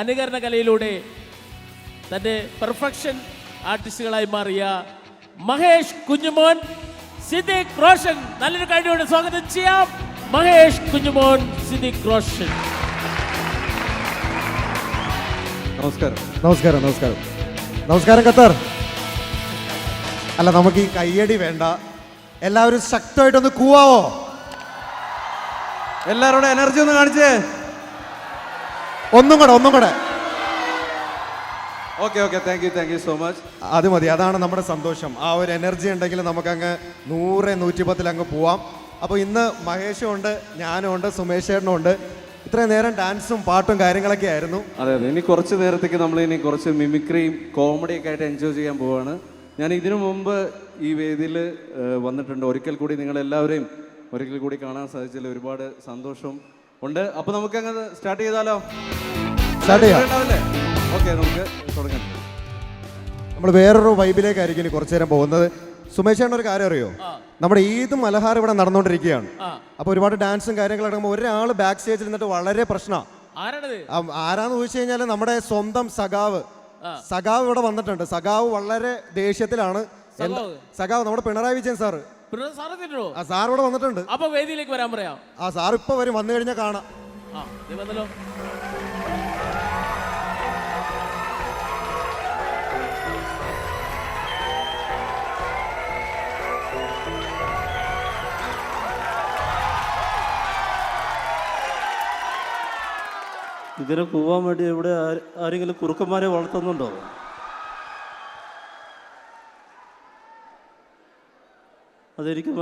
അനുകരണ കലയിലൂടെ തന്റെ പെർഫെക്ഷൻ ആർട്ടിസ്റ്റുകളായി മാറിയ മഹേഷ് കുഞ്ഞുമോൻ സിദ്ദിഖ് റോഷൻ. നല്ലൊരു കഴിവോടെ സ്വാഗതം ചെയ്യാം. മഹേഷ് കുഞ്ഞുമോൻ സിദ്ദിഖ് റോഷൻ. നമസ്കാരം. നമസ്കാരം നമസ്കാരം. നമസ്കാരം ഖത്തർ. അല്ല നമുക്ക് ഈ കയ്യടി വേണ്ട. എല്ലാവരും ശക്തമായിട്ടൊന്ന് കൂവാവോ? എല്ലാവരുടെ എനർജി ഒന്ന് കാണിച്ചേ. ഒന്നും കൂടെ ഒന്നും കൂടെ. Okay okay thank you thank you so much അത് മതി അതാണ് നമ്മുടെ സന്തോഷം. ആ ഒരു എനർജി ഉണ്ടെങ്കിൽ നമുക്കങ്ങ് നൂറ് നൂറ്റിപ്പത്തിൽ അങ്ങ് പോവാം. അപ്പോൾ ഇന്ന് മഹേഷും ഉണ്ട് ഞാനും ഉണ്ട് സുമേഷ് ചേട്ടനും ഉണ്ട്. ഇത്രയും നേരം ഡാൻസും പാട്ടും കാര്യങ്ങളൊക്കെ ആയിരുന്നു. അതെ അതെ. ഇനി കുറച്ച് നേരത്തേക്ക് നമ്മൾ ഇനി കുറച്ച് മിമിക്രിയും കോമഡിയൊക്കെ ആയിട്ട് എൻജോയ് ചെയ്യാൻ പോവാണ്. ഞാൻ ഇതിനു മുമ്പ് ഈ വേദിയിൽ വന്നിട്ടുണ്ട്. ഒരിക്കൽ കൂടി നിങ്ങളെല്ലാവരെയും ഒരിക്കൽ കൂടി കാണാൻ സാധിച്ചതിൽ ഒരുപാട് സന്തോഷം. ഉണ്ട്. അപ്പൊ നമുക്ക് അങ്ങ് സ്റ്റാർട്ട് ചെയ്താലോ? ചെയ്യാം. ഓക്കെ നമുക്ക് തുടങ്ങാം. നമ്മൾ വേറൊരു വൈബിലേക്കായിരിക്കും ഇനി കുറച്ചു നേരം പോകുന്നത്. സുമേഷ് ഒരു കാര്യം അറിയോ? നമ്മുടെ ഈദ് മലഹാർ ഇവിടെ നടന്നുകൊണ്ടിരിക്കുകയാണ്. അപ്പൊ അപ്പോൾ ഒരുപാട് ഡാൻസും കാര്യങ്ങളും അടങ്ങുമ്പോൾ ഒരാൾ ബാക്ക് സ്റ്റേജിൽ നിന്നിട്ട് വളരെ പ്രശ്നമാണ് ആരാണത്? ആരാന്ന് ചോദിച്ചു കഴിഞ്ഞാൽ നമ്മുടെ സ്വന്തം സഖാവ്. സഖാവ് ഇവിടെ വന്നിട്ടുണ്ട്. സഖാവ് വളരെ ദേഷ്യത്തിലാണ്? സഖാവ് നമ്മുടെ പിണറായി വിജയൻ സാറ്. പിന്നെ സാർ തിന്നോ ആ സാർ ഇവിടെ വന്നിട്ടുണ്ട്. അപ്പൊ വേദിയിലേക്ക് വരാൻ പറയാം. ആ സാർ ഇപ്പൊ വരും. വന്നു കഴിഞ്ഞാൽ കാണാം. ആ ദേ വന്നല്ലോ. ഇതിനെ പോവാൻ വേണ്ടി ഇവിടെ ആരെങ്കിലും കുറുക്കന്മാരെ വളർത്തുന്നുണ്ടോ? അതെനിക്ക്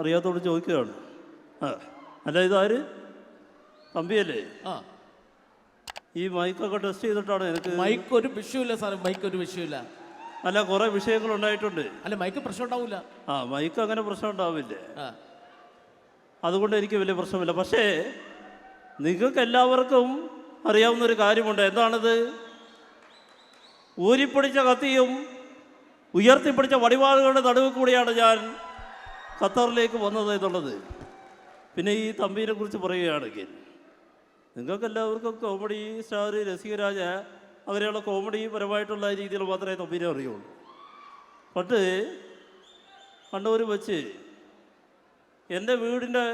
അറിയാത്തോട് ചോദിക്കുകയാണ്. ആ അല്ല ഇതാര്? തമ്പിയല്ലേ? ആ. ഈ മൈക്കൊക്കെ ടെസ്റ്റ് ചെയ്തിട്ടാണ് എനിക്ക് മൈക്ക് ഒരു വിഷയമില്ല സാറേ മൈക്ക് ഒരു വിഷയമില്ല. അല്ല കുറേ വിഷയങ്ങൾ ഉണ്ടായിട്ടുണ്ട് അല്ല മൈക്ക് പ്രശ്നം ഉണ്ടാവൂല ആ മൈക്ക് അങ്ങനെ പ്രശ്നം ഉണ്ടാവില്ലേ ആ. അതുകൊണ്ട് എനിക്ക് വലിയ പ്രശ്നമില്ല. പക്ഷേ നിങ്ങൾക്ക് എല്ലാവർക്കും അറിയാവുന്ന ഒരു കാര്യമുണ്ട്. എന്താണത്? ഊരിപ്പിടിച്ച കത്തിയും ഉയർത്തിപ്പിടിച്ച വടിവാളുകളുടെ നടുവ് കൂടിയാണ് ഞാൻ. ഖത്തറിലേക്ക് വന്നത് എന്നുള്ളത് പിന്നെ ഈ തമ്പീനെ കുറിച്ച് പറയുകയാണെങ്കിൽ നിങ്ങൾക്ക് എല്ലാവർക്കും കോമഡി സ്റ്റാർ രസികരാജ അങ്ങനെയുള്ള കോമഡി പരമായിട്ടുള്ള രീതിയിൽ മാത്രമേ തമ്പീനെ അറിയുള്ളൂ. പണ്ട് കണ്ണൂർ വെച്ച് എന്റെ വീടിന്റെ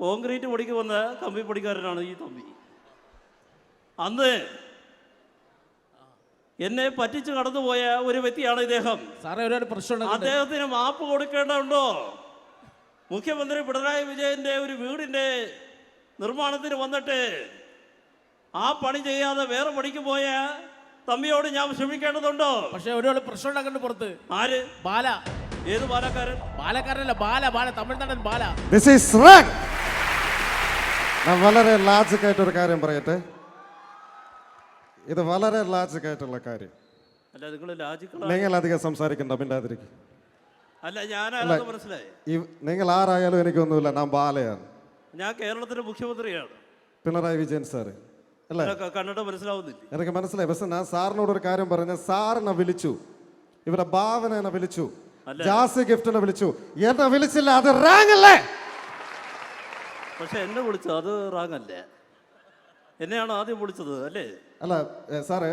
കോൺക്രീറ്റ് പൊടിക്ക് വന്ന കമ്പി പൊടിക്കാരനാണ് ഈ തമ്പി. അന്ന് എന്നെ പറ്റിച്ചു കടന്നുപോയ ഒരു വ്യക്തിയാണ് ഇദ്ദേഹം. സാറേ പ്രശ്നം. അദ്ദേഹത്തിന് മാപ്പ് കൊടുക്കേണ്ടതുണ്ടോ? മുഖ്യമന്ത്രി പിണറായി വിജയന്റെ ഒരു വീടിന്റെ നിർമ്മാണത്തിന് വന്നിട്ട് ആ പണി ചെയ്യാതെ വേറെ പണിക്ക് പോയ തമ്മിയോട് ഞാൻ ക്ഷമിക്കേണ്ടതുണ്ടോ? പക്ഷെ ഒരുപാട് പ്രശ്നം ഉണ്ടാക്കുന്നുണ്ട് പുറത്ത്. ആര്? ബാല. ഏത് ബാലക്കാരൻ? ബാലക്കാരനല്ല ബാല ബാല തമിഴ്നാടൻ ബാല. ദിസ് ഈസ് വളരെ ലാജിക്കായിട്ട് ഒരു കാര്യം പറയട്ടെ. ഇത് വളരെ ലാജിക് ആയിട്ടുള്ള കാര്യം. അല്ല നിങ്ങൾ നിങ്ങൾ അധികം സംസാരിക്കണ്ട മിണ്ടാതിരിക്കും. അല്ല ഞാനാണെന്ന് മനസ്സിലായി? നിങ്ങൾ ആരായാലും എനിക്കൊന്നുമില്ല ഞാൻ ബാലയാണ്. ഞാൻ കേരളത്തിന്റെ മുഖ്യമന്ത്രിയാണ്. പിണറായി വിജയൻ സാറ് അല്ലേ? ഇതൊക്കെ കണ്ടിട്ട് മനസ്സിലാവുന്നില്ല? എനിക്ക് മനസ്സിലായി. പക്ഷെ ഞാൻ സാറിനോട് ഒരു കാര്യം പറഞ്ഞ സാറിനെ വിളിച്ചു. ഇവരെ ഭാവന എന്നെ വിളിച്ചു. ജാസി ഗിഫ്റ്റിനെ വിളിച്ചു. എന്നെ വിളിച്ചില്ല അത് റാങ് അല്ലേ? പക്ഷെ എന്നെ വിളിച്ചു അത് റാങ്ങല്ലേ എന്നെയാണ് ആദ്യം വിളിച്ചത് അല്ലേ? അല്ല സാറേ.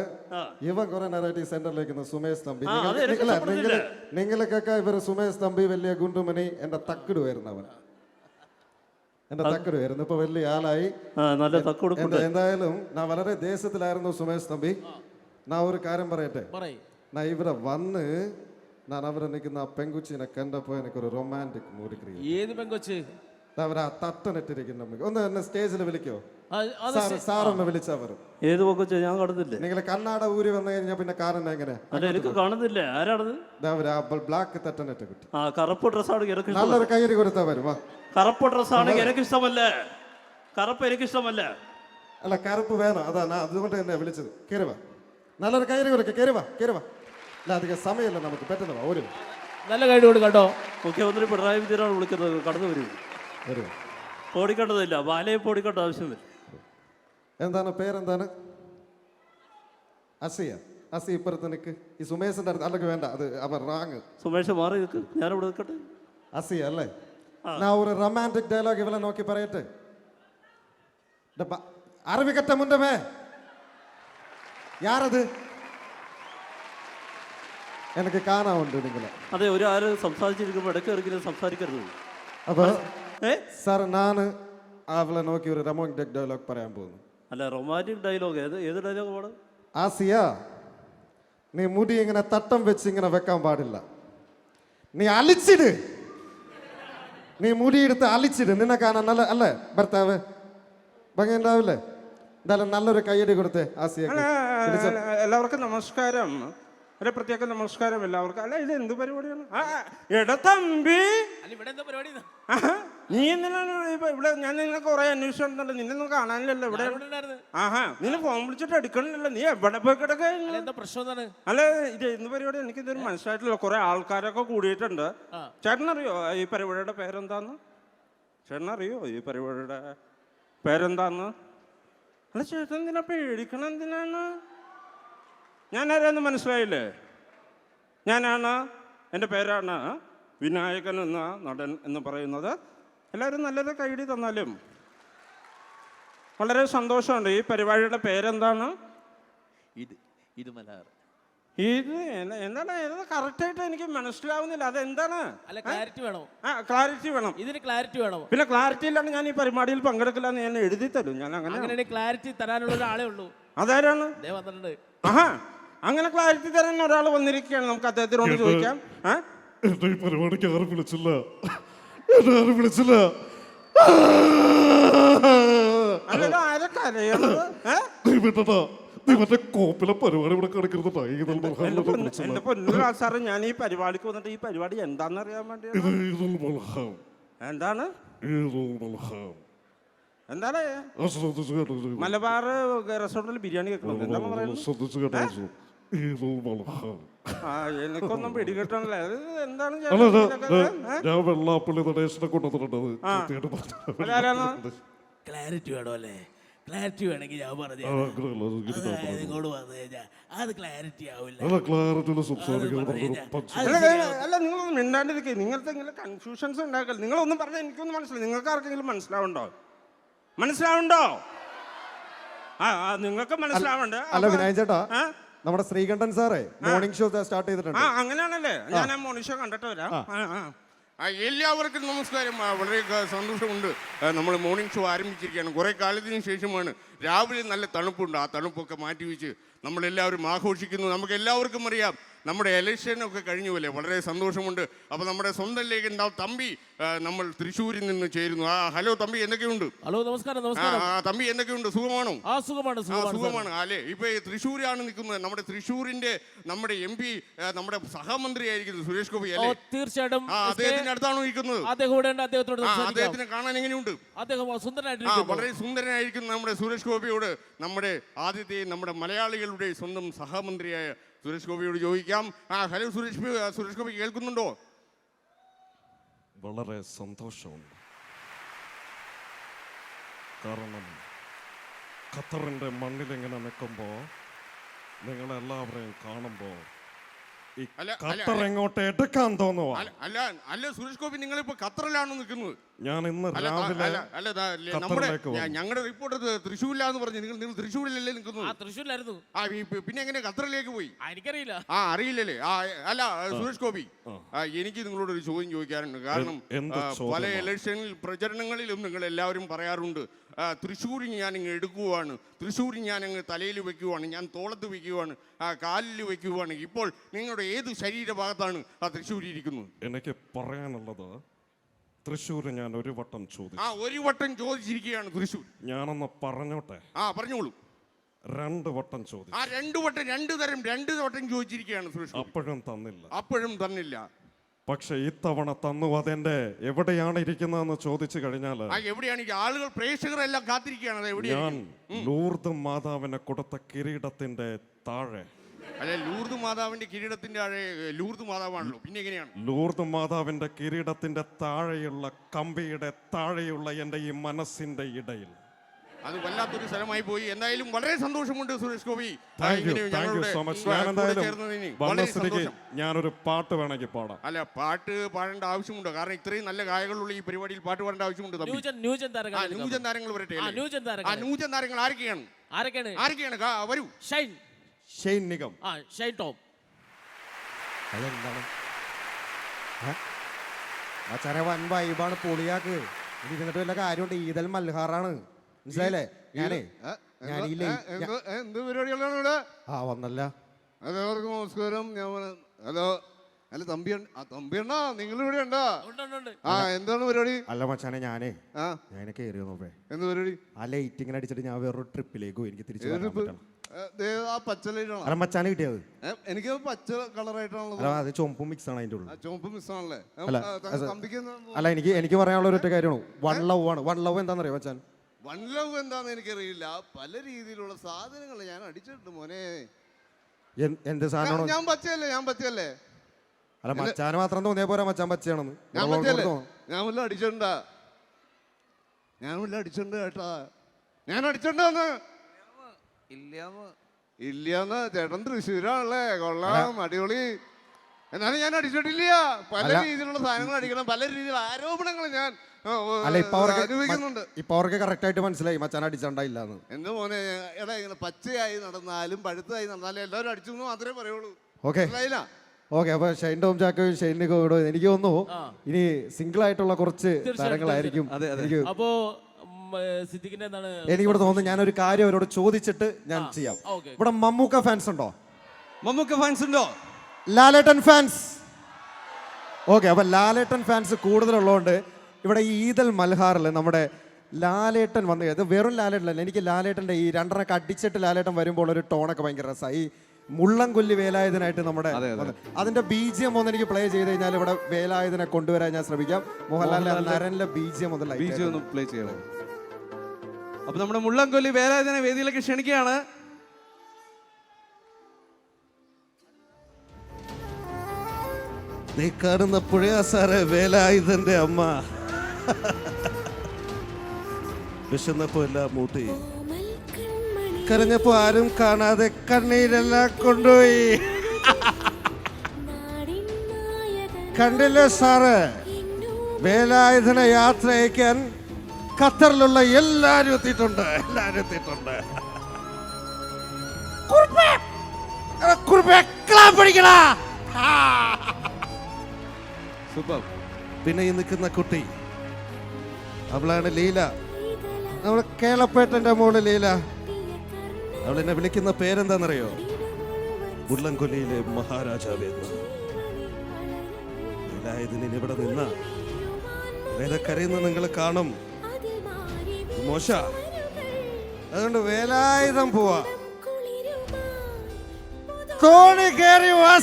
ഇവൻ കുറെ നേരമായിട്ട് ഈ സെന്ററിലേക്ക് സുമേഷ് തമ്പി. നിങ്ങൾക്കൊക്കെ ഇവർ സുമേഷ് തമ്പി വലിയ ഗുണ്ടുമണി എന്റെ തക്കിടുമായിരുന്നു അവൻ എന്റെ തക്കിടുമായിരുന്നു ഇപ്പൊ വലിയ ആളായി. നല്ല എന്തായാലും ഞാൻ വളരെ ദേശത്തിലായിരുന്നു സുമേഷ് തമ്പി. ഞാൻ ഒരു കാര്യം പറയട്ടെ? പറയ്. ഞാൻ ഇവിടെ വന്ന് ഞാൻ അവിടെ നിൽക്കുന്ന ആ പെങ്കുച്ചിനെ കണ്ടപ്പോ എനിക്കൊരു റൊമാന്റിക് മൂഡ് ക്രിയേറ്റ് ഏത് പെങ്കുച്ചി അവരാ ആ തട്ടനിട്ടിരിക്കുന്ന ഒന്ന് എന്നെ സ്റ്റേജിൽ വിളിക്കോ. സാറൊന്ന് വിളിച്ചാ വരും ഏത് പൊക്കച്ച ഞാൻ കാണുന്നില്ലേ നിങ്ങൾ കണ്ണാട ഊരി വന്നു കഴിഞ്ഞാൽ പിന്നെ കാരണം എങ്ങനെ അല്ല എനിക്ക് കാണുന്നില്ല? ആരാണത്? ബ്ലാക്ക് കുട്ടി. ആ കറുപ്പ് ഡ്രസ്സാണ് എനിക്ക് നല്ലൊരു കൊടുത്താ വരും വാ. കറുപ്പ് ഡ്രസ്സാണെങ്കിൽ എനിക്ക് ഇഷ്ടമല്ല? കറുപ്പ് എനിക്ക് ഇഷ്ടമല്ല? അല്ല കറുപ്പ് വേണം? അതാണ് ഞാൻ അതുകൊണ്ട് തന്നെ വിളിച്ചത്. നല്ലൊരു അല്ല അധികം സമയമില്ല നമുക്ക്. പെട്ടെന്ന് ഒരു നല്ല മുഖ്യമന്ത്രി പിണറായി വിജയനാണ് വിളിക്കുന്നത്. കടന്നു വരും. ഒരു ഓടിക്കേണ്ടതില്ല. ബാലയെ ഓടിക്കേണ്ട ആവശ്യമില്ല എന്താണ് പേരെന്താണ്? അസിയ. അസി ഇപ്പുറത്ത് നിൽക്ക് ഈ സുമേഷിന്റെ അടുത്ത് അല്ലെങ്കിൽ വേണ്ട. അത് അവർ റാങ്. സുമേഷ് മാറി നിൽക്ക് ഇവിടെ നിൽക്കട്ടെ? അസിയ അല്ലേ? ഞാൻ ഒരു റൊമാന്റിക് ഡയലോഗ് ഇവളെ നോക്കി പറയട്ടെ. അറിവിക്കട്ടെ അറിവ് കെട്ട മുണ്ടമേ യാരത്? എനിക്ക് കാണാറുണ്ട് നിങ്ങളെ. അതെ ഒരു ആര് സംസാരിച്ചിരിക്കുമ്പോൾ ഇടയ്ക്ക് ഇറങ്ങി സംസാരിക്കരുത്. അപ്പോൾ സാർ ഞാൻ അവളെ നോക്കി ഒരു റൊമാന്റിക് ഡയലോഗ് പറയാൻ പോകുന്നു. അല്ല റൊമാന്റിക് ഡയലോഗ് ഏത് ഏത് ഡയലോഗ് പാട് ആസിയ നീ മുടി ഇങ്ങനെ തട്ടം വെച്ച് ഇങ്ങനെ വെക്കാൻ പാടില്ല. നീ അലിച്ചിട്. നീ മുടി എടുത്ത് അലിച്ചിട്. നിന്നെ കാണാൻ നല്ല അല്ലേ ഭർത്താവ്? ഭംഗി ഉണ്ടാവില്ലേ എന്തായാലും നല്ലൊരു കൈയടി കൊടുത്തേ ആസിയ എല്ലാവർക്കും നമസ്കാരം. ഒരു പ്രത്യേക നമസ്കാരം എല്ലാവർക്കും. അല്ല ഇത് എന്ത് പരിപാടിയാണ്? ആ, എടാ തമ്പി. അല്ല ഇവിടെ എന്താ പരിപാടി നീ എന്തിനാണ് ഇവിടെ ഞാൻ നിന്നെ കുറെ അന്വേഷിച്ചിട്ടുണ്ടല്ലോ നിന്നൊന്നും കാണാനില്ലല്ലോ ഇവിടെ. ആഹാ നിന്നെ ഫോൺ വിളിച്ചിട്ട് എടുക്കണില്ലല്ലോ. നീ എവിടെ പോയി കിടക്ക അല്ല, ഇത് എന്ത് പരിപാടി? എനിക്ക് ഇതൊരു മനസ്സിലായിട്ടില്ല. കുറെ ആൾക്കാരൊക്കെ കൂടിയിട്ടുണ്ട്. ചേട്ടനറിയോ ഈ പരിപാടിയുടെ പേരെന്താന്ന്? ചേട്ടനറിയോ ഈ പരിപാടിയുടെ പേരെന്താന്ന്? അല്ല ചേട്ടൻ എന്തിനാ പേടിക്കണം? എന്തിനാണ്? ഞാൻ ആരാന്ന് മനസ്സിലായില്ലേ? ഞാനാണ് എന്റെ പേരാണ് വിനായകൻ എന്ന നടൻ എന്ന് പറയുന്നത്. എല്ലാവരും നല്ലൊരു കൈഡി തന്നാലും വളരെ സന്തോഷമുണ്ട്. ഈ പരിപാടിയുടെ പേരെന്താണ്? ഇത് ഇത് മലയാളം. ഇത് എന്ത- എന്താണ്? കറക്റ്റായിട്ട് എനിക്ക് മനസ്സിലാവുന്നില്ല. അതെന്താണ്? അല്ല ക്ലാരിറ്റി വേണോ? ആ ക്ലാരിറ്റി വേണം. ഇതിന് ക്ലാരിറ്റി വേണോ? പിന്നെ ക്ലാരിറ്റി ഇല്ലാണ്ട് ഞാൻ ഈ പരിപാടിയിൽ പങ്കെടുക്കില്ല എന്ന് ഞാൻ എഴുതി തരും. ഞാൻ അങ്ങനെ ക്ലാരിറ്റി തരാനുള്ള ഒരാളേ ഉള്ളൂ. അതാരാണ്? ദേവതണ്ട് ആഹാ. അങ്ങനെ ക്ലാരിറ്റി തരാൻ ഒരാൾ വന്നിരിക്കുകയാണ്. നമുക്ക് അദ്ദേഹത്തിനോട് ചോദിക്കാം. എന്നെ ഈ പരിപാടിക്ക് ആരും വിളിച്ചില്ല. എന്നെ ആരും വിളിച്ചില്ല? നീ നീ മറ്റേ കോപ്പിലെ പരിപാടി ഇവിടെ സാറ് ഞാൻ ഈ പരിപാടിക്ക് വന്നിട്ട് ഈ പരിപാടി എന്താണെന്ന് അറിയാൻ മൽഹാം എന്താണ്? മലബാർ റെസ്റ്റോറന്റിൽ ബിരിയാണി എന്താണ് പറയുന്നത്? ആ എനിക്കൊന്നും പിടികിട്ടണല്ലേ. എന്താണ് ഞാൻ-? ഞാൻ- വെള്ളാപ്പള്ളി നടേശനെ കൊണ്ടുവന്നിട്ടുണ്ട്. കൃത്യമായിട്ട് പറഞ്ഞു. അതാരാണ്? ക്ലാരിറ്റി വേണോ അല്ലേ? ക്ലാരിറ്റി വേണമെങ്കിൽ ഞാൻ പറഞ്ഞു ആ, അതായത് ഇങ്ങോട്ട് വന്നു കഴിഞ്ഞാൽ അത് ക്ലാരിറ്റി ആവില്ല. അല്ല ക്ലാരിറ്റിയിൽ സംസാരിക്കണം പറഞ്ഞൊരു പഞ്ച് അല്ല, അല്ല, അല്ല നിങ്ങളൊന്നും മിണ്ടാണ്ടിരിക്കുക നിങ്ങൾക്ക് ഇങ്ങനെ കൺഫ്യൂഷൻസ് ഉണ്ടാക്കൽ നിങ്ങളൊന്നും പറഞ്ഞാൽ എനിക്കൊന്നും മനസ്സിലായി നിങ്ങൾക്ക് ആർക്കെങ്കിലും മനസ്സിലാവുണ്ടോ? മനസ്സിലാവുണ്ടോ? ആ ആ, നിങ്ങൾക്ക് മനസ്സിലാവണ്ട്. അല്ല വിനായക ചേട്ടാ. ആ? നമ്മുടെ ശ്രീകണ്ഠൻ സാറേ മോർണിംഗ് ഷോ സ്റ്റാർട്ട് ആ ചെയ്തിട്ടുണ്ട്. അങ്ങനെയാണല്ലേ? ഞാൻ ആ ഷോ കണ്ടിട്ട് വരാം. ആ, ആ. ആ, എല്ലാവർക്കും നമസ്കാരം. ആ, വളരെ ക- സന്തോഷമുണ്ട്. നമ്മൾ മോർണിംഗ് ഷോ ആരംഭിച്ചിരിക്കുകയാണ്. കുറേ കാലത്തിന് ശേഷമാണ് രാവിലെ നല്ല തണുപ്പുണ്ട്. ആ തണുപ്പൊക്കെ മാറ്റി വെച്ച് നമ്മളെല്ലാവരും ആഘോഷിക്കുന്നു. നമുക്ക് എല്ലാവർക്കും അറിയാം. നമ്മുടെ എലക്ഷനൊക്കെ ഒക്കെ കഴിഞ്ഞു പോലെ വളരെ സന്തോഷമുണ്ട്. അപ്പോൾ നമ്മുടെ സ്വന്തം ലേഖൻ തമ്പി നമ്മൾ തൃശ്ശൂരിൽ നിന്ന് ചേരുന്നു. ആ ഹലോ തമ്പി എന്തൊക്കെയുണ്ട്? ഹലോ നമസ്കാരം നമസ്കാരം. ആ, തമ്പി എന്തൊക്കെയുണ്ട്? സുഖമാണോ? ആ സുഖമാണ് സുഖമാണ് അല്ലേ? ഇപ്പൊ ഈ തൃശ്ശൂരാണ് നിൽക്കുന്നത്. നമ്മുടെ തൃശ്ശൂരിന്റെ നമ്മുടെ എം പി നമ്മുടെ സഹമന്ത്രി ആയിരിക്കുന്നത് സുരേഷ് ഗോപി അല്ലേ? തീർച്ചയായിട്ടും. അദ്ദേഹത്തിന്റെ അടുത്താണോ ഇരിക്കുന്നത് അദ്ദേഹം അദ്ദേഹത്തോട് അദ്ദേഹത്തിനെ കാണാൻ എങ്ങനെയുണ്ട്? അദ്ദേഹം സുന്ദരനായിട്ട് വളരെ സുന്ദരനായിരിക്കുന്നു നമ്മുടെ സുരേഷ് ഗോപിയോട്. നമ്മുടെ ആദ്യത്തെ നമ്മുടെ മലയാളികളുടെ സ്വന്തം സഹമന്ത്രിയായ സുരേഷ് ഗോപിയോട് ചോദിക്കാം. ആ ഹലോ സുരേഷ് ഗോപി- സുരേഷ് ഗോപി കേൾക്കുന്നുണ്ടോ? വളരെ സന്തോഷമുണ്ട്. കാരണം ഖത്തറിന്റെ മണ്ണിലിങ്ങനെ നിൽക്കുമ്പോൾ നിങ്ങളെല്ലാവരെയും കാണുമ്പോൾ ഖത്തർ എങ്ങോട്ട് എടുക്കാൻ തോന്നുവാ? അല്ല അല്ല സുരേഷ് ഗോപി നിങ്ങളിപ്പോ ഖത്തറിലാണ് നിൽക്കുന്നത്? ഞാൻ ഇന്ന് അല്ല രാവിലെ. ഞങ്ങളുടെ റിപ്പോർട്ട് തൃശ്ശൂരിലാന്ന് പറഞ്ഞു. നിങ്ങൾ നിങ്ങൾ തൃശ്ശൂരിലല്ലേ നിൽക്കുന്നു നിൽക്കുന്നത് തൃശ്ശൂരിലായിരുന്നു. ആ പിന്നെ എങ്ങനെ ഖത്തറിലേക്ക് പോയി? ആ, എനിക്കറിയില്ല. ആ അറിയില്ലല്ലേ? ആ അല്ല സുരേഷ് ഗോപി എനിക്ക് നിങ്ങളോട് ഒരു ചോദ്യം ചോദിക്കാറുണ്ട് കാരണം പല? ഇലക്ഷനിൽ പ്രചരണങ്ങളിലും നിങ്ങൾ എല്ലാവരും പറയാറുണ്ട് തൃശ്ശൂർ ഞാൻ അങ്ങ് എടുക്കുവാണ്. തൃശ്ശൂർ ഞാൻ അങ്ങ് തലയിൽ വെക്കുവാണ്. ഞാൻ തോളത്ത് വെക്കുവാണ്. ആ കാലിൽ വെക്കുവാണ്. ഇപ്പോൾ നിങ്ങളുടെ ഏത് ശരീരഭാഗത്താണ് ആ തൃശ്ശൂരി ഇരിക്കുന്നത്? എനിക്ക് പറയാനുള്ളത് തൃശ്ശൂർ ഞാൻ ഒരു വട്ടം ചോദിച്ചു. ആ ഒരു വട്ടം ചോദിച്ചിരിക്കുകയാണ് തൃശ്ശൂർ. ഞാനൊന്ന് പറഞ്ഞോട്ടെ? ആ പറഞ്ഞോളൂ. രണ്ട് വട്ടം ചോദിച്ചു. ആ രണ്ട് വട്ടം രണ്ട് തരം രണ്ട് വട്ടം ചോദിച്ചിരിക്കുകയാണ് തൃശ്ശൂർ. അപ്പോഴും തന്നില്ല. അപ്പോഴും തന്നില്ല. പക്ഷെ ഇത്തവണ തന്നു അതെന്റെ എവിടെയാണ് ഇരിക്കുന്നതെന്ന് ചോദിച്ചു കഴിഞ്ഞാൽ ആ എവിടെയാണ് ഈ ആളുകൾ പ്രേക്ഷകരെല്ലാം കാത്തിരിക്കുകയാണ് അത് ഞാൻ എവിടെയാണ് ലൂർദ് മാതാവിനെ കൊടുത്ത കിരീടത്തിന്റെ താഴെ അല്ല ലൂർദ് മാതാവിന്റെ കിരീടത്തിന്റെ ആഴെ ലൂർദ് മാതാവാണല്ലോ. പിന്നെ എങ്ങനെയാണ്? ലൂർദ് മാതാവിന്റെ കിരീടത്തിന്റെ താഴെയുള്ള കമ്പിയുടെ താഴെയുള്ള എന്റെ ഈ മനസ്സിന്റെ ഇടയിൽ. അത് വല്ലാത്തൊരു സ്ഥലമായി പോയി. എന്തായാലും വളരെ സന്തോഷമുണ്ട് സുരേഷ് ഗോപി. ഞാനൊരു പാട്ട് വേണമെങ്കിൽ പാടാം. അല്ല പാട്ട് പാടേണ്ട ആവശ്യമുണ്ടോ. കാരണം ഇത്രയും നല്ല ഗായകളുള്ള ഈ പരിപാടിയിൽ പാട്ട് പാടേണ്ട ആവശ്യമുണ്ട് ന്യൂജൻ ന്യൂജൻ താരങ്ങൾ വരട്ടെ ന്യൂജൻ താരങ്ങൾ. ആരൊക്കെയാണ്? ആരൊക്കെയാണ്? ആരൊക്കെയാണ്? വരൂ. ഷൈൻ. ഷെയ്ൻ നിഗം ആ ഷൈൻ ടോം അതെന്താണ്? മച്ചാനെ വൻ വൈബാണ് പൊളിയാക്ക്. ഇരുന്നിട്ട് വല്ല കാര്യമുണ്ട്? ഈദൽ മൽഹാറാണ്. മനസ്സിലായില്ലേ? ഞാനേ ഞാൻ ഈ ലേ- ഞാ- എന്ത് പരിപാടികളാണ് ഇവിടെ? ആ വന്നല്ല. എല്ലാവർക്കും നമസ്കാരം. ഞാൻ വന്ന- ഹലോ. അല്ല തമ്പി ആ തമ്പിയണ്ണ നിങ്ങൾ ഇവിടെ ഉണ്ടോ? ഉണ്ട് ഉണ്ട് ഉണ്ട്. ആ എന്താണ് പരിപാടി? അല്ല മച്ചാനെ ഞാനേ ആ. ഞാൻ കയറി നോക്കേ എന്ത് പരിപാടി? ആ ലൈറ്റ് ഇങ്ങനെ അടിച്ചിട്ട് ഞാൻ വേറൊരു ട്രിപ്പിലേക്ക് പോയി. എനിക്ക് തിരിച്ചു വരാൻ പറ്റണം. ആ മച്ചാനെ കിട്ടിയത് എനിക്ക് പച്ച അത് ചുമപ്പും മിക്സ് ആണ് അതിന്റെ ഉള്ളിൽ. ചുവപ്പ് മിസ്സാണല്ലേ അല്ല, എനിക്ക് എനിക്ക് പറയാനുള്ള ഒരു ഒറ്റ കാര്യമാണ് വൺ ലവ് ആണ്. വൺ ലവ് എന്താണെന്നറിയോ മച്ചാൻ? വൺ ലവ് എന്താന്ന് എനിക്കറിയില്ല. പല രീതിയിലുള്ള സാധനങ്ങൾ ഞാൻ അടിച്ചിട്ടുണ്ട് മോനെ. എന്ത് ഞാൻ- സാധനമാണ്? ഞാൻ പച്ചയല്ലേ ഞാൻ പച്ചയല്ലേ? അല്ല മച്ചാന് മാത്രം തോന്നിയ പോരാ മച്ചാൻ പച്ചയാണെന്ന്. ഞാൻ പച്ചയല്ലേ? ഞാൻ വല്ല അടിച്ചിട്ടുണ്ടാ? ഞാൻ വല്ല അടിച്ചിട്ടുണ്ട് കേട്ടാ? ഞാൻ അടിച്ചിട്ടുണ്ടെന്ന്. ഇല്ലാന്ന്. ചേട്ടൻ തൃശ്ശൂരാണല്ലേ കൊള്ളാം അടിപൊളി. എന്നാലും ഞാൻ അടിച്ചിട്ടില്ല. പല രീതിയിലുള്ള സാധനങ്ങൾ അടിക്കണം പല രീതിയിലുള്ള ആരോപണങ്ങൾ ഞാൻ അല്ല ഇപ്പൊ അവർക്ക് ഇപ്പൊ അവർക്ക് കറക്റ്റ് ആയിട്ട് മനസ്സിലായി മച്ചാൻ അടിച്ചണ്ടായില്ല എന്ന് എന്റെ മോനെ എടാ ഇങ്ങനെ പച്ചയായി നടന്നാലും പഴുത്തതായി നടന്നാലും എല്ലാവരും അടിച്ചു എന്ന് മാത്രമേ പറയുള്ളൂ. ഓക്കെ. ഓക്കെ അപ്പൊ ഷൈൻ ടോം ചാക്കോയും ഷൈൻ നിഗോയും എനിക്ക് തോന്നുന്നു ഇനി സിംഗിൾ ആയിട്ടുള്ള കുറച്ച് താരങ്ങളായിരിക്കും. അപ്പോ സിദ്ദിഖിന്റെ എന്താണ് എനിക്കിവിടെ തോന്നുന്നു ഞാനൊരു കാര്യം അവരോട് ചോദിച്ചിട്ട് ഞാൻ ചെയ്യാം. ഓക്കെ. ഇവിടെ മമ്മൂക്ക ഫാൻസ് ഉണ്ടോ? മമ്മൂക്ക ഫാൻസ് ഉണ്ടോ? ലാലേട്ടൻ ഫാൻസ് ഓക്കെ അപ്പൊ ലാലേട്ടൻ ഫാൻസ് കൂടുതലുള്ളതുകൊണ്ട് ഇവിടെ ഈ ഈദൽ മൽഹാറിൽ നമ്മുടെ ലാലേട്ടൻ വന്ന് ഇത് വെറും ലാലേട്ടൻ അല്ല എനിക്ക് ലാലേട്ടന്റെ ഈ രണ്ടെണ്ണൊക്കെ അടിച്ചിട്ട് ലാലേട്ടൻ വരുമ്പോൾ ഒരു ടോണൊക്കെ ഭയങ്കര രസമായി ഈ മുള്ളംകൊല്ലി വേലായുധനായിട്ട് നമ്മുടെ അതെ, അതെ. വന്ന്. അതിന്റെ ബീജിയം ഒന്ന് എനിക്ക് പ്ലേ ചെയ്ത് കഴിഞ്ഞാൽ ഇവിടെ വേലായുധനെ കൊണ്ടുവരാൻ ഞാൻ ശ്രമിക്കാം. മോഹൻലാലിന്റെ നരനിലെ ബീജിയം ഒന്ന് ബീജ് ഒന്ന് പ്ലേ ചെയ്യണം. അപ്പൊ നമ്മുടെ മുള്ളംകൊല്ലി വേലായുധനെ വേദിയിലേക്ക് ക്ഷണിക്കുകയാണ്. നീ കാണുന്ന പുഴയാ സാറേ വേലായുധന്റെ അമ്മ. വിശന്നപ്പോ എല്ലാം മൂട്ടി. കരഞ്ഞപ്പോ ആരും കാണാതെ കണ്ണീരെല്ലാം കൊണ്ടുപോയി. കണ്ടില്ലേ സാറ്? വേലായുധന യാത്ര അയക്കാൻ ഖത്തറിലുള്ള എല്ലാരും എത്തിയിട്ടുണ്ട് എല്ലാരും എത്തിയിട്ടുണ്ട്. പിന്നെ ഈ നിൽക്കുന്ന കുട്ടി. അവളാണ് ലീല. നമ്മുടെ കേളപ്പേട്ടന്റെ മോൾ ലീല. അവൾ എന്നെ വിളിക്കുന്ന പേരെന്താണെന്നറിയോ? ഉള്ളംകൊല്ലിയിലെ മഹാരാജാവെന്ന് വേലായുധന് ഇനി ഇവിടെ നിന്ന. കരയുന്ന നിങ്ങൾ കാണും. മോശ. അതുകൊണ്ട് വേലായുധം പോവാ. കോണി കയറി വാ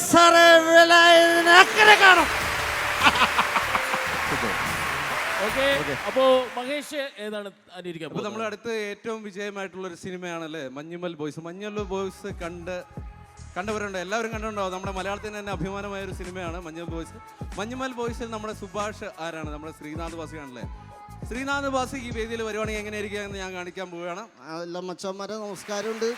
വേലായുധന അക്കരെ കാണും. ഓക്കെ അപ്പോ മഹേഷ് ഏതാണ് അപ്പൊ നമ്മൾ അടുത്ത ഏറ്റവും വിജയമായിട്ടുള്ള ഒരു സിനിമയാണല്ലേ മഞ്ഞുമൽ ബോയ്സ്. മഞ്ഞുമൽ ബോയ്സ് കണ്ട് കണ്ടവരുണ്ട്? എല്ലാവരും കണ്ടിട്ടുണ്ടോ? നമ്മുടെ മലയാളത്തിന് തന്നെ അഭിമാനമായ ഒരു സിനിമയാണ് മഞ്ഞുമൽ ബോയ്സ്. മഞ്ഞുമൽ ബോയ്സിൽ നമ്മുടെ സുഭാഷ് ആരാണ്? നമ്മുടെ ശ്രീനാഥ് ബാസിയാണല്ലേ ശ്രീനാഥ് ബാസി ഈ വേദിയിൽ വരുവാണെങ്കിൽ എങ്ങനെയായിരിക്കും ഞാൻ കാണിക്കാൻ പോവുകയാണ്. എല്ലാ മച്ചന്മാരെ നമസ്കാരമുണ്ട്.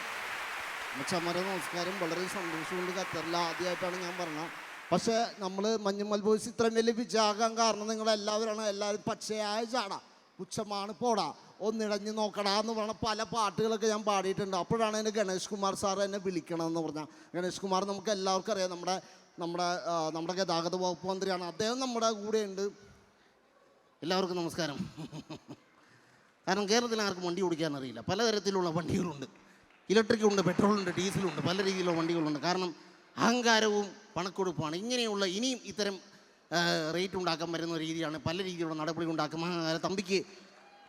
മച്ചന്മാരെ നമസ്കാരം. വളരെ സന്തോഷമുണ്ട് ഖത്തറിൽ ആദ്യമായിട്ടാണ് ഞാൻ പറഞ്ഞത്. പക്ഷേ നമ്മൾ മഞ്ഞുമൽ ബോയ്സ് ഇത്രയും വലിയ വിജയമാകാൻ കാരണം നിങ്ങളെല്ലാവരാണ് എല്ലാവരും പച്ചയായ ചാട. പുച്ഛമാണ് പോടാ. ഒന്നിടഞ്ഞ് നോക്കടാ എന്ന് പറഞ്ഞ പല പാട്ടുകളൊക്കെ ഞാൻ പാടിയിട്ടുണ്ട്. അപ്പോഴാണ് എന്നെ ഗണേഷ് കുമാർ സാർ എന്നെ വിളിക്കണമെന്ന് പറഞ്ഞാൽ ഗണേഷ് കുമാർ നമുക്ക് എല്ലാവർക്കും അറിയാം. നമ്മുടെ നമ്മുടെ നമ്മുടെ ഗതാഗത വകുപ്പ് മന്ത്രിയാണ്. അദ്ദേഹം നമ്മുടെ കൂടെയുണ്ട്. എല്ലാവർക്കും നമസ്കാരം. കാരണം കേരളത്തിൽ ആർക്കും വണ്ടി ഓടിക്കാൻ അറിയില്ല പലതരത്തിലുള്ള വണ്ടികളുണ്ട്. ഇലക്ട്രിക് ഉണ്ട് പെട്രോളുണ്ട് ഡീസലുണ്ട് പല രീതിയിലുള്ള വണ്ടികളുണ്ട്. കാരണം അഹങ്കാരവും പണക്കൊടുപ്പാണ്. ഇങ്ങനെയുള്ള ഇനിയും ഇത്തരം റേറ്റ് ഉണ്ടാക്കാൻ വരുന്ന രീതിയാണ് പല രീതിയിലുള്ള നടപടി ഉണ്ടാക്കും. തമ്പിക്ക്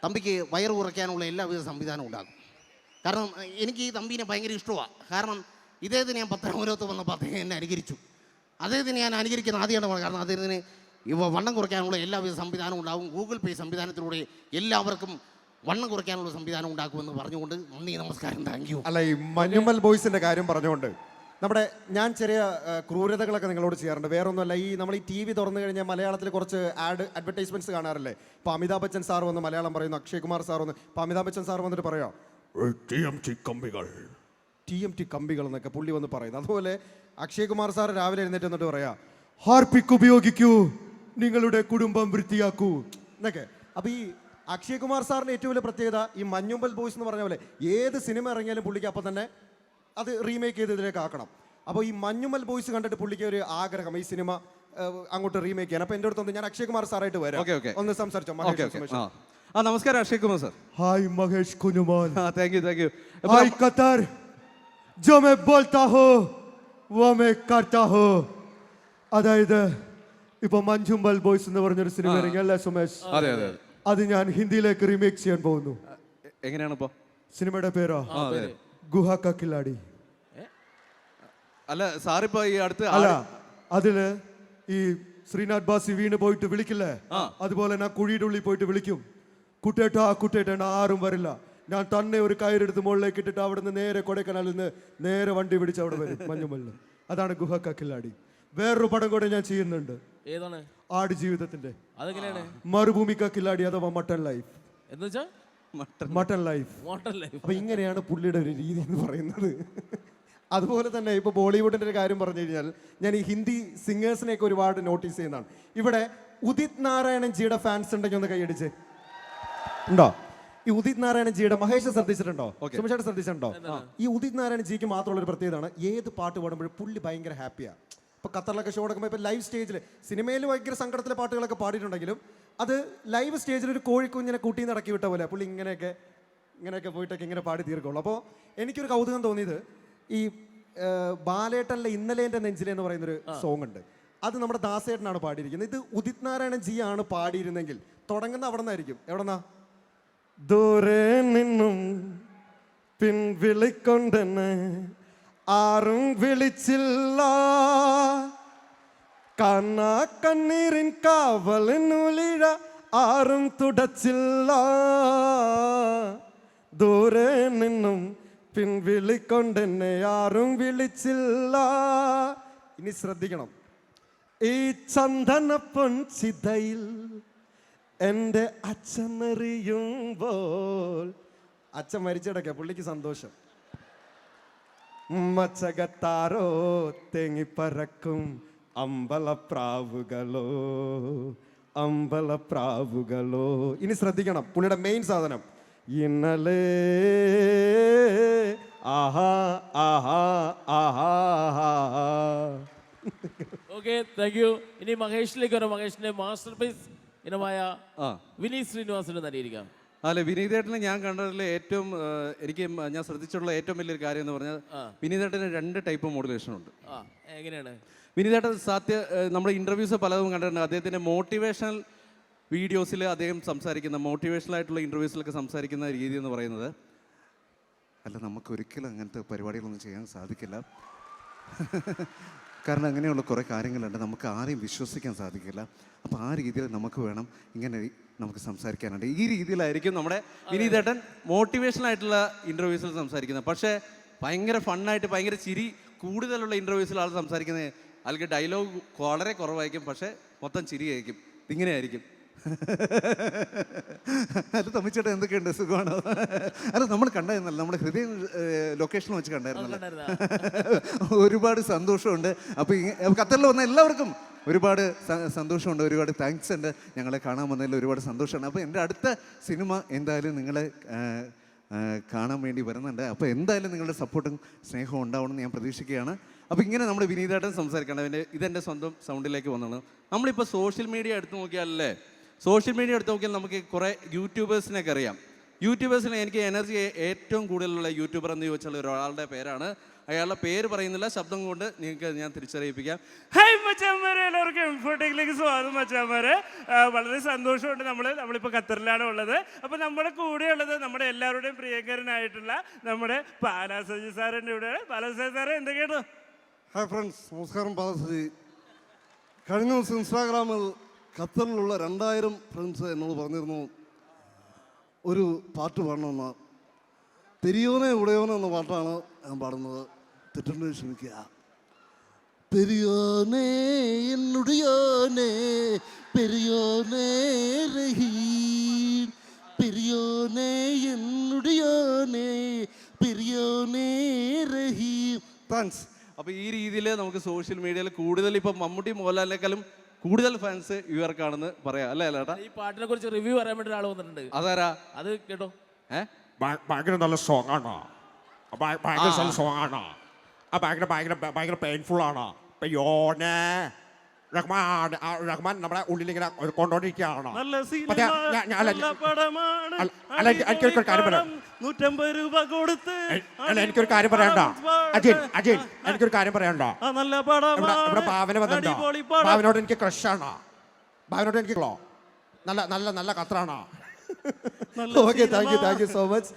തമ്പിക്ക് വയറ് കുറയ്ക്കാനുള്ള എല്ലാവിധ സംവിധാനവും ഉണ്ടാകും. കാരണം എനിക്ക് ഈ തമ്പീനെ ഭയങ്കര ഇഷ്ടമാണ് കാരണം ഇദ്ദേഹത്തിന് ഞാൻ പത്രമൂലത്ത് വന്നപ്പോൾ അദ്ദേഹം എന്നെ അനുകരിച്ചു. അദ്ദേഹത്തിന് ഞാൻ അനുകരിക്കുന്ന ആദ്യമാണ് കാരണം അദ്ദേഹത്തിന് ഇവ വണ്ണം കുറയ്ക്കാനുള്ള എല്ലാവിധ സംവിധാനവും ഉണ്ടാകും ഗൂഗിൾ പേ സംവിധാനത്തിലൂടെ എല്ലാവർക്കും വണ്ണം കുറയ്ക്കാനുള്ള സംവിധാനം ഉണ്ടാക്കുമെന്ന് പറഞ്ഞുകൊണ്ട് നന്ദി നമസ്കാരം താങ്ക് യു അല്ല ഈ മഞ്ഞുമൽ ബോയ്സിന്റെ കാര്യം പറഞ്ഞുകൊണ്ട് നമ്മുടെ ഞാൻ ചെറിയ ക്രൂരതകളൊക്കെ നിങ്ങളോട് ചെയ്യാറുണ്ട്. വേറെ ഒന്നുമല്ല ഈ നമ്മൾ ഈ ടി വി തുറന്നു കഴിഞ്ഞാൽ മലയാളത്തിൽ കുറച്ച് ആഡ് അഡ്വർടൈസ്മെന്റ്സ് കാണാറില്ലേ? ഇപ്പോൾ അമിതാഭ് ബച്ചൻ സാർ വന്ന് മലയാളം പറയുന്നു അക്ഷയ് കുമാർ സാർ വന്ന്. ഇപ്പോൾ അമിതാഭ് ബച്ചൻ സാർ വന്നിട്ട് പറയാം ടി എം ടി കമ്പികൾ. ടി എം ടി കമ്പികൾ എന്നൊക്കെ പുള്ളി വന്ന് പറയുന്നത് അതുപോലെ അക്ഷയ് കുമാർ സാർ രാവിലെ എഴുന്നേറ്റ് എന്നിട്ട് പറയാം ഹാർപിക് ഉപയോഗിക്കൂ. നിങ്ങളുടെ കുടുംബം വൃത്തിയാക്കൂ. എന്നൊക്കെ. അപ്പോൾ ഈ അക്ഷയ് കുമാർ സാറിന് ഏറ്റവും വലിയ പ്രത്യേകത ഈ മഞ്ഞുമ്പൽ ബോയ്സ് എന്ന് പറഞ്ഞ പോലെ ഏത് സിനിമ ഇറങ്ങിയാലും പുള്ളിക്ക് അപ്പം തന്നെ അത് റീമേക്ക് ചെയ്ത് ഇതിലേക്ക് ആക്കണം. അപ്പോൾ ഈ മഞ്ഞുമ്മൽ ബോയ്സ് കണ്ടിട്ട് പുള്ളിക്ക് ഒരു ആഗ്രഹം ഈ സിനിമ അങ്ങോട്ട് റീമേക്ക് ചെയ്യാൻ. അപ്പോൾ എന്റെ അടുത്ത് ഞാൻ അക്ഷയ് കുമാർ സാറായിട്ട് വരാം. ഒന്ന് സംസാരിച്ചോ ആ. നമസ്കാരം Akshay Kumar sir. Hi Mahesh Kunjumon thank you thank you hi Qatar. ജോ മേ ബോൾത്താ ഹോ വോ മേ കാട്ടാ ഹോ. അതായത് ഇപ്പൊ മഞ്ജുമ്പൽ ബോയ്സ് എന്ന് പറഞ്ഞൊരു സിനിമ ഇറങ്ങി അല്ലേ സുമേഷ്? അതെ അതെ അതെ. ഞാൻ ഹിന്ദിയിലേക്ക് റീമേക്ക് ചെയ്യാൻ പോകുന്നു. എങ്ങനെയാണ് സിനിമയുടെ പേരോ? ഗുഹ കക്കിലാടി അല്ല സാറിപ്പോ ഈ അടുത്ത് അല്ല അതിൽ ഈ ശ്രീനാഥ് ബാസി വീണ് പോയിട്ട് വിളിക്കില്ലേ? അതുപോലെ ഞാൻ കുഴിയുടെ ഉള്ളിൽ പോയിട്ട് വിളിക്കും. കുട്ടേട്ടാ കുട്ടേട്ട ആരും വരില്ല. ഞാൻ തന്നെ ഒരു കയറെടുത്ത് മുകളിലേക്ക് ഇട്ടിട്ട് അവിടെ നിന്ന് നേരെ കൊടൈക്കനാലിൽ നിന്ന് നേരെ വണ്ടി പിടിച്ച് അവിടെ വരും മഞ്ഞുമല്ല് അതാണ് ഗുഹ ക കില്ലാടി. വേറൊരു പടം കൂടെ ഞാൻ ചെയ്യുന്നുണ്ട്. ഏതാണ്? ആട് ജീവിതത്തിന്റെ അതെങ്ങനെയാണ്? മറുഭൂമി ക കില്ലാടി അഥവാ മട്ടൺ ലൈഫ്. എന്ന് മട്ടൺ ലൈഫ്. അപ്പൊ ഇങ്ങനെയാണ് പുള്ളിയുടെ ഒരു രീതി എന്ന് പറയുന്നത്. അതുപോലെ തന്നെ ഇപ്പൊ ബോളിവുഡിന്റെ ഒരു കാര്യം പറഞ്ഞു കഴിഞ്ഞാൽ ഞാൻ ഈ ഹിന്ദി സിംഗേഴ്സിനെയൊക്കെ ഒരുപാട് നോട്ടീസ് ചെയ്യുന്നതാണ്. ഇവിടെ ഉദിത് നാരായണൻ ജിയുടെ ഫാൻസ് ഉണ്ടെങ്കിൽ ഒന്ന് കൈയടിച്ച്. ഉണ്ടോ? ഈ ഉദിത് നാരായണൻ ജിയുടെ മഹേഷ് ശ്രദ്ധിച്ചിട്ടുണ്ടോ? ശ്രദ്ധിച്ചിട്ടുണ്ടോ? ഈ ഉദിത് നാരായണൻ ജിക്ക് മാത്രമുള്ള ഒരു പ്രത്യേകതയാണ്. ഏത് പാട്ട് പാടുമ്പോഴും പുള്ളി ഭയങ്കര ഹാപ്പിയാണ് ഇപ്പൊ ഖത്തറിലൊക്കെ ഷോ എടുക്കുമ്പോൾ ഇപ്പൊ ലൈവ് സ്റ്റേജിൽ സിനിമയിൽ ഭയങ്കര സങ്കടത്തിലെ പാട്ടുകളൊക്കെ പാടിയിട്ടുണ്ടെങ്കിലും അത് ലൈവ് സ്റ്റേജിൽ ഒരു കോഴിക്കുഞ്ഞിനെ കൂട്ടി നടക്കി വിട്ട പോലെ പുള്ളി ഇങ്ങനെയൊക്കെ ഇങ്ങനെയൊക്കെ പോയിട്ടൊക്കെ ഇങ്ങനെ പാടി തീർക്കുള്ളൂ. അപ്പോൾ എനിക്കൊരു കൗതുകം തോന്നിയത് ഈ ബാലേട്ടനിലെ ഇന്നലെ എന്റെ നെഞ്ചിലെ എന്ന് പറയുന്നൊരു സോങ് ഉണ്ട്. അത് നമ്മുടെ ദാസേട്ടനാണ് പാടിയിരിക്കുന്നത്. ഇത് ഉദിത് നാരായണൻ ജി ആണ് പാടിയിരുന്നെങ്കിൽ തുടങ്ങുന്ന അവിടെ നിന്നായിരിക്കും. എവിടെന്നാ? ദൂരെ നിന്നും പിൻവിളിക്കൊണ്ടെന്ന് ആരും വിളിച്ചില്ല. കണ്ണ കണ്ണീരിൻ കാവലിനുളിഴ ആരും തുടച്ചില്ല. ദൂരെ നിന്നും പിൻവിളിക്കൊണ്ടെന്നെ ആരും വിളിച്ചില്ല. ഇനി ശ്രദ്ധിക്കണം. ഈ ചന്ദന പൊൻചിതയിൽ എന്റെ അച്ഛനെറിയുമ്പോൾ അച്ഛൻ മരിച്ചിടക്കെ. പുള്ളിക്ക് സന്തോഷം. മച്ചകത്താരോ തെങ്ങിപ്പറക്കും അമ്പലപ്രാവുകളോ അമ്പലപ്രാവുകളോ. ഇനി ശ്രദ്ധിക്കണം പുള്ളിയുടെ മെയിൻ സാധനം. ഇന്നലെ ആഹാ ആഹാ ആഹാ ഓക്കെ താങ്ക് യു ഇനി മഹേഷിലേക്ക് വരാം മഹേഷിന്റെ മാസ്റ്റർ പീസ് ഇനമായ വിനീത് ശ്രീനിവാസിന്റെ നടിയിരിക്കാം അല്ല വിനീതേട്ടനെ ഞാൻ കണ്ടതിൽ ഏറ്റവും എനിക്ക് ഞാൻ ശ്രദ്ധിച്ചിട്ടുള്ള ഏറ്റവും വലിയൊരു കാര്യം എന്ന് പറഞ്ഞാൽ വിനീതേട്ടന് രണ്ട് ടൈപ്പ് മോഡുലേഷൻ ഉണ്ട്. ആ എങ്ങനെയാണ്? വിനീതേട്ടൻ സത്യ നമ്മുടെ ഇന്റർവ്യൂസ് പലതും കണ്ടിട്ടുണ്ട്. അദ്ദേഹത്തിന്റെ മോട്ടിവേഷണൽ വീഡിയോസിൽ അദ്ദേഹം സംസാരിക്കുന്ന മോട്ടിവേഷണൽ ആയിട്ടുള്ള ഇന്റർവ്യൂസിലൊക്കെ സംസാരിക്കുന്ന രീതി എന്ന് പറയുന്നത്. അല്ല നമുക്ക് ഒരിക്കലും അങ്ങനത്തെ പരിപാടികളൊന്നും ചെയ്യാൻ സാധിക്കില്ല. കാരണം അങ്ങനെയുള്ള കുറേ കാര്യങ്ങളുണ്ട്. നമുക്ക് ആരെയും വിശ്വസിക്കാൻ സാധിക്കില്ല. അപ്പോൾ ആ രീതിയിൽ നമുക്ക് വേണം ഇങ്ങനെ നമുക്ക് സംസാരിക്കാനുണ്ട്. ഈ രീതിയിലായിരിക്കും നമ്മുടെ വിനീതേട്ടൻ മോട്ടിവേഷണൽ ആയിട്ടുള്ള ഇന്റർവ്യൂസിൽ സംസാരിക്കുന്നത്. പക്ഷേ ഭയങ്കര ഫണ്ണായിട്ട് ഭയങ്കര ചിരി കൂടുതലുള്ള ഇന്റർവ്യൂസിൽ ആൾ സംസാരിക്കുന്നത് അല്ലെങ്കിൽ ഡയലോഗ് വളരെ കുറവായിരിക്കും. പക്ഷേ മൊത്തം ചിരിയായിരിക്കും ഇങ്ങനെയായിരിക്കും. അല്ല തമ്മിച്ചേട്ടൻ എന്തൊക്കെയുണ്ട്? സുഖമാണോ? അല്ല നമ്മൾ കണ്ടായിരുന്നല്ലോ. നമ്മുടെ ഹൃദയം ലൊക്കേഷൻ വെച്ച് കണ്ടായിരുന്നല്ലോ. ഒരുപാട് സന്തോഷമുണ്ട്. അപ്പോൾ ഖത്തറിൽ വന്ന എല്ലാവർക്കും ഒരുപാട് സന്തോഷമുണ്ട് ഒരുപാട് താങ്ക്സ് ഉണ്ട് ഞങ്ങളെ കാണാൻ വന്നതിൽ ഒരുപാട് സന്തോഷമാണ്. അപ്പോൾ എന്റെ അടുത്ത സിനിമ എന്തായാലും നിങ്ങളെ കാണാൻ വേണ്ടി വരുന്നുണ്ട്. അപ്പോൾ എന്തായാലും നിങ്ങളുടെ സപ്പോർട്ടും സ്നേഹവും ഉണ്ടാവണമെന്ന് ഞാൻ പ്രതീക്ഷിക്കുകയാണ്. അപ്പോൾ ഇങ്ങനെ നമ്മൾ വിനീതായിട്ട് സംസാരിക്കണം. അവന്റെ ഇതെന്റെ സ്വന്തം സൗണ്ടിലേക്ക് വന്നതാണ്. നമ്മളിപ്പോൾ സോഷ്യൽ മീഡിയ എടുത്തു നോക്കിയാലല്ലേ? സോഷ്യൽ മീഡിയ എടുത്തു നോക്കിയാൽ നമുക്ക് കുറേ യൂട്യൂബേഴ്സിനൊക്കെ അറിയാം. യൂട്യൂബേഴ്സിന് എനിക്ക് എനർജി ഏറ്റവും കൂടുതലുള്ള യൂട്യൂബർ എന്ന് ചോദിച്ചാൽ ഒരാളുടെ പേരാണ് അയാളുടെ പേര് പറയുന്നില്ല ശബ്ദം കൊണ്ട് നിങ്ങൾക്ക് ഞാൻ തിരിച്ചറിയിപ്പിക്കാം. ഹൈ മച്ചാമാരെ എല്ലാവർക്കും എംഫോട്ടേക്കിലേക്ക് സ്വാഗതം മച്ചാമാരെ വളരെ സന്തോഷമുണ്ട് നമ്മൾ നമ്മളിപ്പോൾ ഖത്തറിലാണ് ഉള്ളത്. അപ്പോൾ നമ്മുടെ കൂടെയുള്ളത് നമ്മുടെ എല്ലാവരുടെയും പ്രിയങ്കരനായിട്ടുള്ള നമ്മുടെ പാലാസജി സാറിന്റെ ഇവിടെ പാലാസജി സാറെ എന്തൊക്കെയാണ് ഹായ് ഫ്രണ്ട്സ് നമസ്കാരം പാദശ്രീ കഴിഞ്ഞ ദിവസം ഇൻസ്റ്റാഗ്രാമിൽ ഖത്തറിലുള്ള രണ്ടായിരം ഫ്രണ്ട്സ് എന്നോട് പറഞ്ഞിരുന്നു ഒരു പാട്ട് പാടണമെന്ന്. തെരിയോനെ ഉടയോനെ എന്ന പാട്ടാണ് ഞാൻ പാടുന്നത്. തെറ്റുണ്ടെങ്കിൽ ശ്രമിക്കുക പെരിയോനേ എന്നുടിയോനേ പെരിയോനേ റഹീം പെരിയോനേ എന്നുടിയോനേ പെരിയോനേ റഹീം. താങ്ക്സ് അപ്പോൾ ഈ രീതിയിൽ നമുക്ക് സോഷ്യൽ മീഡിയയിൽ കൂടുതൽ ഇപ്പം മമ്മൂട്ടി മോഹൻലാലിനേക്കാളും കൂടുതൽ ഫാൻസ് ഇവർക്കാണെന്ന് പറയാം. അല്ലേ ചേട്ടാ ഈ പാട്ടിനെ കുറിച്ച് റിവ്യൂ പറയാൻ വേണ്ടി ഒരാൾ വന്നിട്ടുണ്ട്. അതാരാ? അത് കേട്ടോ. ഏഹ് ഭയങ്കര നല്ല സോങ് ആണോ? ഭയ- ഭയങ്കര നല്ല സോങ് ആണ്? ആ ഭയങ്കര ഭയങ്കര ഭയങ്കര പെയിൻഫുള്ളാണ് പയ്യോനെ ഇപ്പൊ യോനെ റഹ്മാൻ ആ റഹ്മാൻ നമ്മുടെ ഉള്ളിൽ ഇങ്ങനെ കൊണ്ടോണ്ടിരിക്കുകയാണ്. നല്ല അല്ല, നല്ല പടമാണ്. അല്ല, അല്ല, എനിക്ക് എനിക്കൊരു കാര്യം പറയാം. നൂറ്റമ്പത് രൂപ കൊടുത്ത് അല്ല എനിക്കൊരു കാര്യം പറയണ്ട. അജിൻ അജിൻ എനിക്കൊരു കാര്യം പറയണ്ട. നല്ല പടമാണ്. ഇവിടെ ഭാവന വന്നിട്ടോ പടം. ഭാവനോട് എനിക്ക് ക്രഷാണ്. ഭാവനോട് എനിക്ക് നല്ല നല്ല നല്ല കത്രാണ്. Okay thank you. Thank you so much